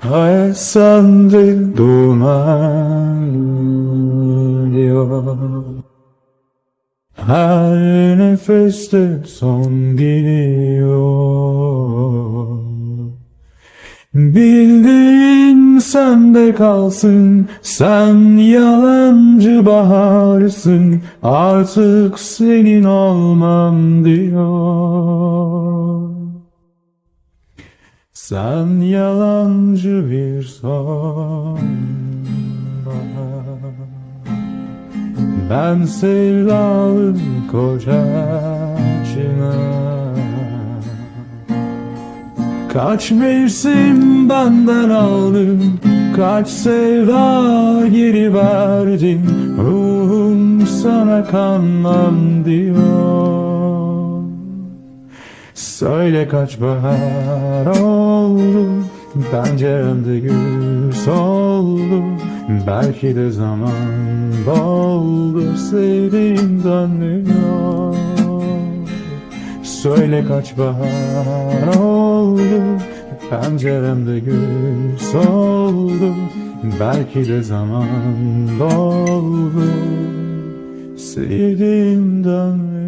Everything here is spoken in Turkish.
Hayat sandı duman diyor Her nefeste son geliyor Bildiğin sende kalsın Sen yalancı baharsın Artık senin olmam diyor Sen yalancı bir sonbahar Ben sevdalı koca Kaç mevsim benden aldın Kaç sevda geri verdin. Ruhum sana kanmam diyor. Söyle kaç bahar oldu Penceremde gül soldu Belki de zaman doldu. Sevdiğim dönmüyor Söyle kaç bahar oldu. Penceremde gül soldu Belki de zaman doldu. Sevdiğim dönmüyor